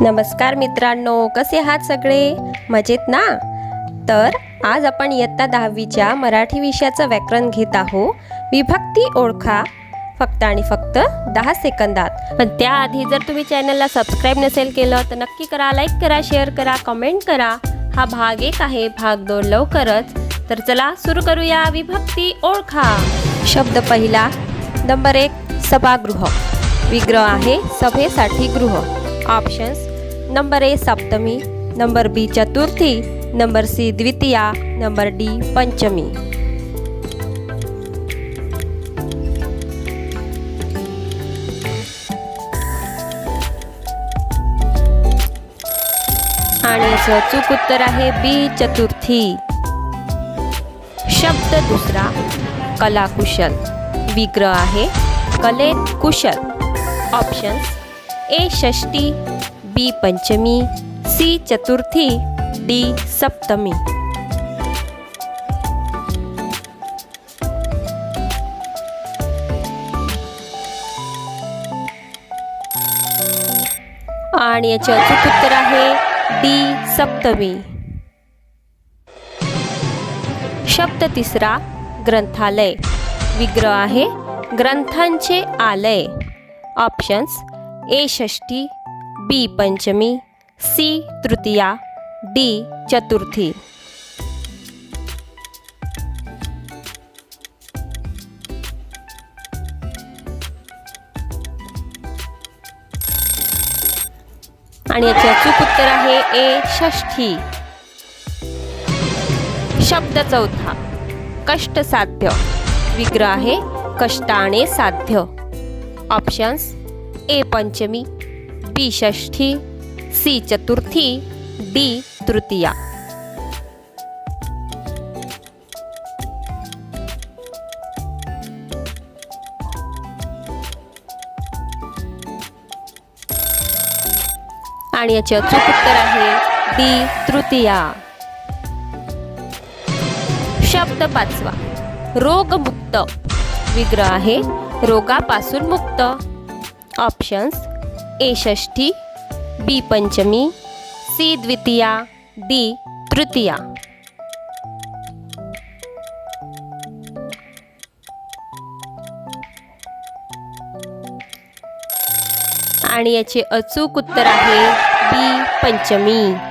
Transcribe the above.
नमस्कार मित्रांनो कसे आहात सगळे? मजेत ना? तर आज आपण इयत्ता दहावीच्या मराठी विषयाचं व्याकरण घेत आहोत. विभक्ती ओळखा फक्त आणि फक्त दहा सेकंदात. पण त्याआधी जर तुम्ही चॅनलला सबस्क्राईब नसेल केलं तर नक्की करा लाईक करा शेअर करा कमेंट करा. हा भाग एक आहे भाग दोन लवकरच. तर चला सुरू करूया विभक्ती ओळखा. शब्द पहिला नंबर एक सभागृह. विग्रह आहे सभेसाठी गृह. ऑप्शन्स नंबर ए सप्तमी नंबर बी चतुर्थी नंबर सी द्वितीया नंबर डी पंचमी. आणि याचं अचूक उत्तर आहे बी चतुर्थी. शब्द दुसरा कलाकुशल. विग्रह आहे कलेत कुशल. ऑप्शन्स ए षष्टी बी पंचमी सी चतुर्थी डी सप्तमी. आणि याचे अचूक उत्तर आहे डी सप्तमी. शब्द तिसरा ग्रंथालय. विग्रह आहे ग्रंथांचे आलय. ऑप्शन्स ए षष्टी बी पंचमी सी तृतीया डी चतुर्थी. आणि याचे अचूक उत्तर आहे ए षष्ठी. शब्द चौथा. कष्ट साध्य. विग्रह आहे कष्टाने साध्य. ऑप्शन्स ए पंचमी बी षष्ठी सी चतुर्थी डी तृतीया. आणि याचे अचूक उत्तर आहे डी तृतीया. शब्द पाचवा. रोगमुक्त. विग्रह आहे रोगापासून मुक्त. ऑप्शन्स ए षष्ठी बी पंचमी सी द्वितीया डी तृतीया. आणि याचे अचूक उत्तर आहे बी पंचमी.